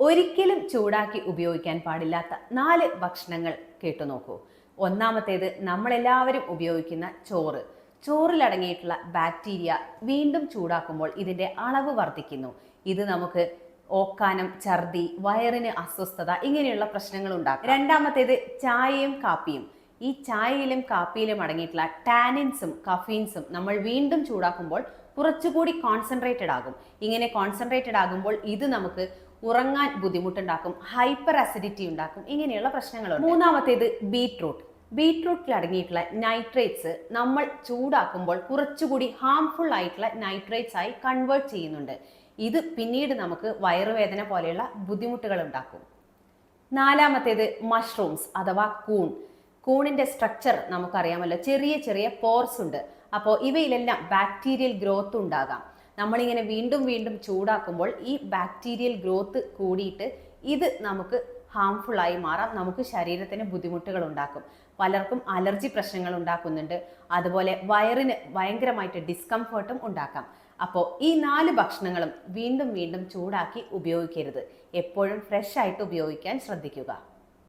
ഒരിക്കലും ചൂടാക്കി ഉപയോഗിക്കാൻ പാടില്ലാത്ത നാല് ഭക്ഷണങ്ങൾ കേട്ടു നോക്കൂ. ഒന്നാമത്തേത് നമ്മളെല്ലാവരും ഉപയോഗിക്കുന്ന ചോറ്. ചോറിലടങ്ങിയിട്ടുള്ള ബാക്ടീരിയ വീണ്ടും ചൂടാക്കുമ്പോൾ ഇതിന്റെ അളവ് വർദ്ധിക്കുന്നു. ഇത് നമുക്ക് ഓക്കാനം ഛർദി വയറിന് അസ്വസ്ഥത ഇങ്ങനെയുള്ള പ്രശ്നങ്ങൾ ഉണ്ടാക്കും. രണ്ടാമത്തേത് ചായയും കാപ്പിയും. ഈ ചായയിലും കാപ്പിയിലും അടങ്ങിയിട്ടുള്ള ടാനിൻസും കഫീൻസും നമ്മൾ വീണ്ടും ചൂടാക്കുമ്പോൾ കുറച്ചുകൂടി കോൺസെൻട്രേറ്റഡ് ആകും. ഇങ്ങനെ കോൺസെൻട്രേറ്റഡ് ആകുമ്പോൾ ഇത് നമുക്ക് ഉറങ്ങാൻ ബുദ്ധിമുട്ടുണ്ടാക്കും ഹൈപ്പർ അസിഡിറ്റി ഉണ്ടാക്കും ഇങ്ങനെയുള്ള പ്രശ്നങ്ങളുണ്ട്. മൂന്നാമത്തേത് ബീട്രൂട്ട് ബീട്രൂട്ടിൽ അടങ്ങിയിട്ടുള്ള നൈട്രേറ്റ്സ് നമ്മൾ ചൂടാക്കുമ്പോൾ കുറച്ചുകൂടി ഹാംഫുൾ ആയിട്ടുള്ള നൈട്രേറ്റ്സ് ആയി കൺവേർട്ട് ചെയ്യുന്നുണ്ട്. ഇത് പിന്നീട് നമുക്ക് വയറുവേദന പോലെയുള്ള ബുദ്ധിമുട്ടുകൾ ഉണ്ടാക്കും. നാലാമത്തേത് മഷ്റൂംസ് അഥവാ കൂൺ. കൂണിന്റെ സ്ട്രക്ചർ നമുക്കറിയാമല്ലോ ചെറിയ ചെറിയ പോർസ് ഉണ്ട്. അപ്പോൾ ഇവയിലെല്ലാം ബാക്ടീരിയൽ ഗ്രോത്ത് ഉണ്ടാകാം. നമ്മളിങ്ങനെ വീണ്ടും വീണ്ടും ചൂടാക്കുമ്പോൾ ഈ ബാക്ടീരിയൽ ഗ്രോത്ത് കൂടിയിട്ട് ഇത് നമുക്ക് ഹാംഫുൾ ആയി മാറാം. നമുക്ക് ശരീരത്തിന് ബുദ്ധിമുട്ടുകൾ ഉണ്ടാക്കും. പലർക്കും അലർജി പ്രശ്നങ്ങൾ ഉണ്ടാക്കുന്നുണ്ട്. അതുപോലെ വയറിന് ഭയങ്കരമായിട്ട് ഡിസ്കംഫേർട്ടും ഉണ്ടാക്കാം. അപ്പോൾ ഈ നാല് ഭക്ഷണങ്ങളും വീണ്ടും വീണ്ടും ചൂടാക്കി ഉപയോഗിക്കരുത്. എപ്പോഴും ഫ്രഷ് ആയിട്ട് ഉപയോഗിക്കാൻ ശ്രദ്ധിക്കുക.